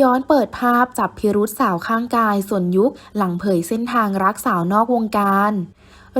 ย้อนเปิดภาพจับพิรุษสาวข้างกายส่วนยุคหลังเผยเส้นทางรักสาวนอกวงการ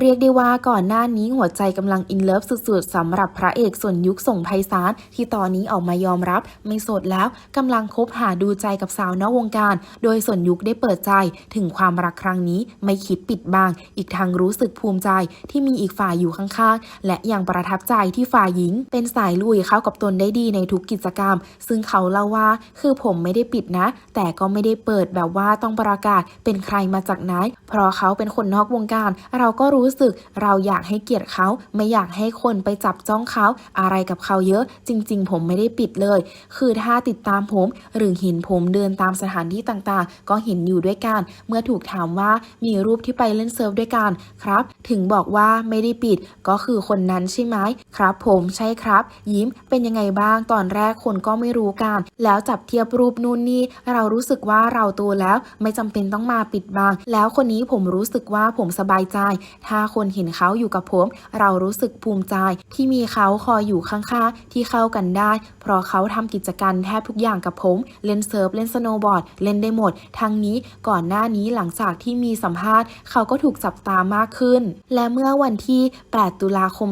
เรียกได้ว่าก่อนหน้านี้หัวใจกำลังอินเลิฟสุดๆสำหรับพระเอกส่วนยุคส่งไพศาลที่ตอนนี้ออกมายอมรับ ไม่โสดแล้วกำลังคบหาดูใจกับสาวนอกวงการ โดยส่วนยุคได้เปิดใจถึงความรักครั้งนี้ไม่คิดปิดบังอีกทางรู้สึกภูมิใจที่มีอีกฝ่ายอยู่ข้างๆ และยังประทับใจที่ฝ่ายหญิง เป็นสายลุยเข้ากับตนได้ดีในทุกกิจกรรม ซึ่งเขาเล่าว่าคือผมไม่ได้ปิดนะ แต่ก็ไม่ได้เปิดแบบว่าต้องประกาศเป็นใครมาจากไหนเพราะเขาเป็นคนนอกวงการ เราก็รู้สึกเราอยากให้เกียรติเขาไม่อยากให้คนไปจับจ้องเขาอะไรกับเขาเยอะ จริง ๆ ผมไม่ได้ปิดเลย คือถ้าติดตามผมหรือเห็นผมเดินตามสถานที่ต่างๆ ก็เห็นอยู่ด้วยกัน เมื่อถูกถามว่ามีรูปที่ไปเล่นเซิร์ฟด้วยกันครับ ถึงบอกว่าไม่ได้ปิดก็คือคนนั้นใช่ไหมครับ ผมใช่ครับ ยิ้มเป็นยังไงบ้างตอนแรกคนก็ไม่รู้กัน แล้วจับเทียบรูปนู่นนี่เรารู้สึกว่าเราโตแล้วไม่จำเป็นต้องมาปิดบังแล้วคนนี้ผมรู้สึกว่าผมสบายใจถ้าคนเห็นเขาอยู่กับผม เรารู้สึกภูมิใจที่มีเขาคอยอยู่ข้างๆที่เข้ากันได้ เพราะเขาทำกิจกรรมแทบทุกอย่างกับผม เล่นเซิร์ฟเล่นสโนว์บอร์ด เล่นได้หมด ทั้งนี้ก่อนหน้านี้หลังจากที่มีสัมภาษณ์ เขาก็ถูกจับตามากขึ้น และเมื่อวันที่ 8 ตุลาคม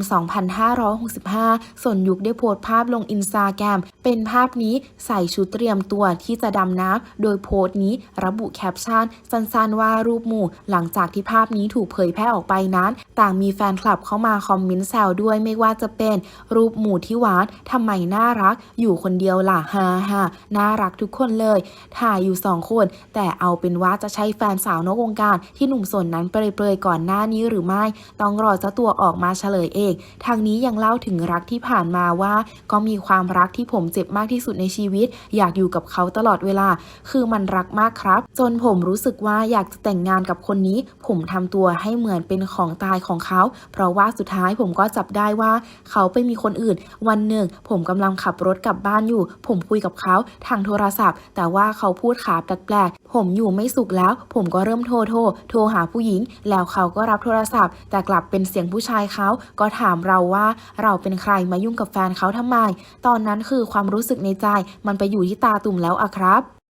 2565 ส่วนยุคได้โพสต์ภาพลงอินสตาแกรมเป็นภาพนี้ใส่ชุดเตรียมตัวที่จะดำน้ำโดยโพสต์นี้ระบุแคปชั่นสั้นๆว่ารูปหมู่ หลังจากที่ภาพนี้ถูกเผยแพร่ออกไปนั้น ต่างมีแฟนคลับเข้ามาคอมเมนต์แซวด้วยไม่ว่าจะเป็นรูปหมู่ที่วานทำไมน่ารัก อยู่คนเดียวล่ะฮ่าฮ่าน่ารักทุกคนเลยถ่ายอยู่สองคน แต่เอาเป็นว่าจะใช่แฟนสาวนอกวงการที่หนุ่มสนนั้นเปรยๆก่อนหน้านี้หรือไม่ ต้องรอเจ้าตัวออกมาเฉลยเอง ทางนี้ยังเล่าถึงรักที่ผ่านมาว่า ก็มีความรักที่ผมเจ็บมากที่สุดในชีวิต อยากอยู่กับเขาตลอดเวลา คือมันรักมากครับ จนผมรู้สึกว่าอยากจะแต่งงานกับคนนี้ ผมทำตัวให้เหมือนเป็นของตายของเขา เพราะว่าสุดท้ายผมก็จับได้ว่า เขาไปมีคนอื่น วันหนึ่ง ผมกำลังขับรถกลับบ้านอยู่ ผมคุยกับเขาทางโทรศัพท์ แต่ว่าเขาพูดขาแปลกๆผมอยู่ไม่สุขแล้ว ผมก็เริ่มโทรโทรโทรหาผู้หญิง แล้วเขาก็รับโทรศัพท์ แต่กลับเป็นเสียงผู้ชายเขาก็ถามเราว่าเราเป็นใครมายุ่งกับแฟนเขาทำไม ตอนนั้นคือความรู้สึกในใจมันไปอยู่ที่ตาตุ่มแล้วอะครับ